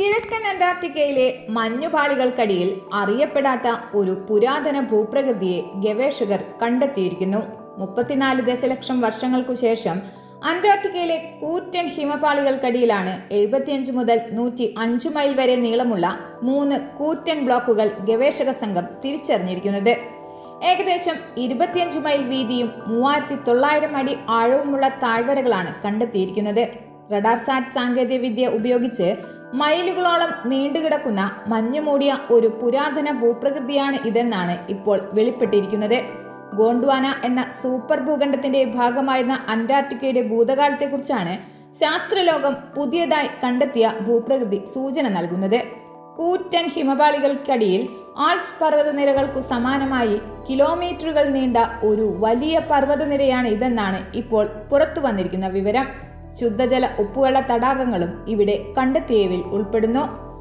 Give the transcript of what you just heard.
കിഴക്കൻ അന്റാർട്ടിക്കയിലെ മഞ്ഞുപാളികൾക്കടിയിൽ അറിയപ്പെടാത്ത ഒരു പുരാതന ഭൂപ്രകൃതിയെ ഗവേഷകർ കണ്ടെത്തിയിരിക്കുന്നു. മുപ്പത്തിനാല് ദശലക്ഷം വർഷങ്ങൾക്കു ശേഷം അന്റാർട്ടിക്കയിലെ കൂറ്റൻ ഹിമപാളികൾക്കടിയിലാണ് എഴുപത്തിയഞ്ച് മുതൽ നൂറ്റി അഞ്ച് മൈൽ വരെ നീളമുള്ള മൂന്ന് കൂറ്റൻ ബ്ലോക്കുകൾ ഗവേഷക സംഘം തിരിച്ചറിഞ്ഞിരിക്കുന്നത്. ഏകദേശം ഇരുപത്തിയഞ്ച് മൈൽ വീതിയും മൂവായിരത്തി തൊള്ളായിരം അടി ആഴവുമുള്ള താഴ്വരകളാണ് കണ്ടെത്തിയിരിക്കുന്നത്. റഡാർ സാറ്റ് സാങ്കേതികവിദ്യ ഉപയോഗിച്ച് മൈലുകളോളം നീണ്ടുകിടക്കുന്ന മഞ്ഞുമൂടിയ ഒരു പുരാതന ഭൂപ്രകൃതിയാണ് ഇതെന്നാണ് ഇപ്പോൾ വെളിപ്പെട്ടിരിക്കുന്നത്. ഗോണ്ട്വാന എന്ന സൂപ്പർ ഭൂഖണ്ഡത്തിന്റെ ഭാഗമായിരുന്ന അന്റാർട്ടിക്കയുടെ ഭൂതകാലത്തെക്കുറിച്ചാണ് ശാസ്ത്രലോകം പുതിയതായി കണ്ടെത്തിയ ഭൂപ്രകൃതി സൂചന നൽകുന്നത്. കൂറ്റൻ ഹിമപാളികൾക്കടിയിൽ ആൾസ് പർവതനിരകൾക്കു സമാനമായി കിലോമീറ്ററുകൾ നീണ്ട ഒരു വലിയ പർവതനിരയാണ് ഇതെന്നാണ് ഇപ്പോൾ പുറത്തു വന്നിരിക്കുന്ന വിവരം. ശുദ്ധജല ഉപ്പുവെള്ള തടാകങ്ങളും ഇവിടെ കണ്ടെത്തിയവയിൽ ഉൾപ്പെടുന്നു.